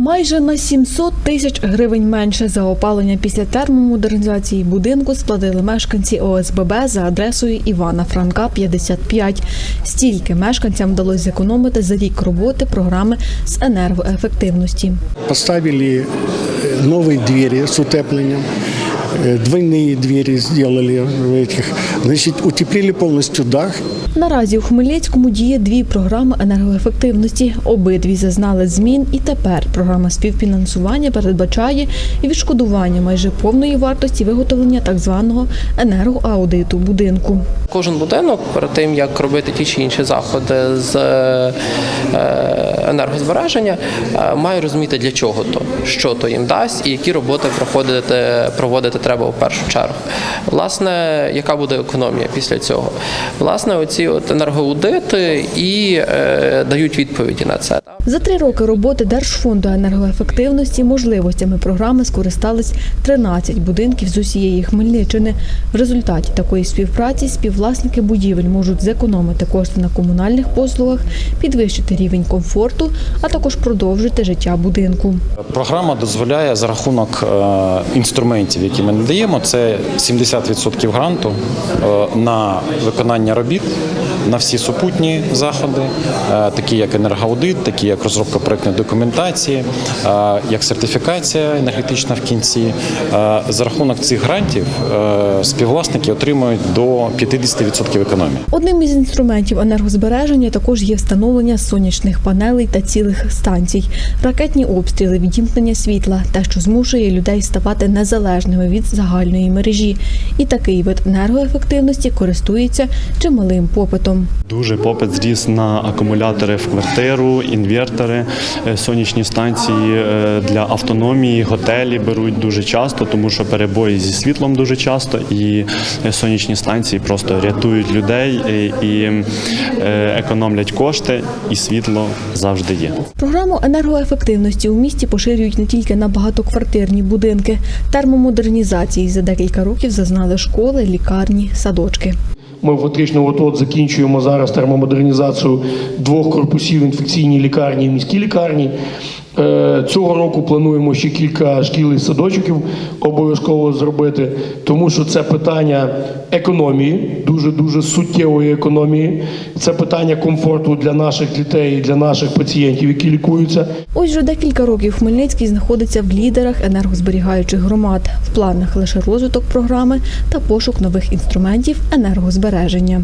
Майже на 700 тисяч гривень менше за опалення після термомодернізації будинку сплатили мешканці ОСББ за адресою Івана Франка, 55. Стільки мешканцям вдалося зекономити за рік роботи програми з енергоефективності. Поставили э, новые двери с утеплением, э, двойные двери сделали в этих. Значит, утеплили полностью дах. Наразі у Хмельницькому діє дві програми енергоефективності. Обидві зазнали змін, і тепер програма співфінансування передбачає і відшкодування майже повної вартості виготовлення так званого енергоаудиту будинку. Кожен будинок перед тим як робити ті чи інші заходи з е, енергозбереження, е, має розуміти для чого то, що то їм дасть, і які роботи проходити, проводити треба в першу чергу. Власне, яка буде економія після цього? Власне, оці от енергоаудити і е, дають відповіді на це. За три роки роботи Держфонду енергоефективності можливостями програми скористались 13 будинків з усієї Хмельниччини. В результаті такої співпраці співвласники будівель можуть зекономити кошти на комунальних послугах, підвищити рівень комфорту, а також продовжити життя будинку. Програма дозволяє за рахунок е, інструментів, які ми надаємо, це 70% гранту е, на виконання робіт, на всі супутні заходи, е, такі як енергоаудит, такі як розробка проектної документації, е, як сертифікація енергетична в кінці. Е, За рахунок цих грантів співвласники отримують до 50% економії. Одним із інструментів енергозбереження також є встановлення сонячних панелей та цілих станцій, ракетні обстріли, відімкнення світла, те, що змушує людей ставати незалежними від загальної мережі. І такий вид енергоефективності користується чималим попитом. Дуже попит зріс на акумулятори в квартиру, інвертори, е, сонячні станції е, для автономії, готелі беруть дуже часто, тому що перебої зі світлом дуже часто, і е, сонячні станції просто рятують людей і економлять кошти, і світло завжди є. Програму енергоефективності у місті поширюють не тільки на багатоквартирні будинки. Термомодернізації за декілька років зазнали школи, лікарні, садочки. Ми фактично от от закінчуємо зараз термомодернізацію двох корпусів інфекційній лікарні і міській лікарні. Е, Цього року плануємо ще кілька шкіл і садочків обов'язково зробити, тому що це питання економії, дуже дуже суттєвої економії. Це питання комфорту для наших дітей, і для наших пацієнтів, які лікуються. Ось вже декілька років Хмельницький знаходиться в лідерах енергозберігаючих громад. В планах лише розвиток програми та пошук нових інструментів енергозбереження.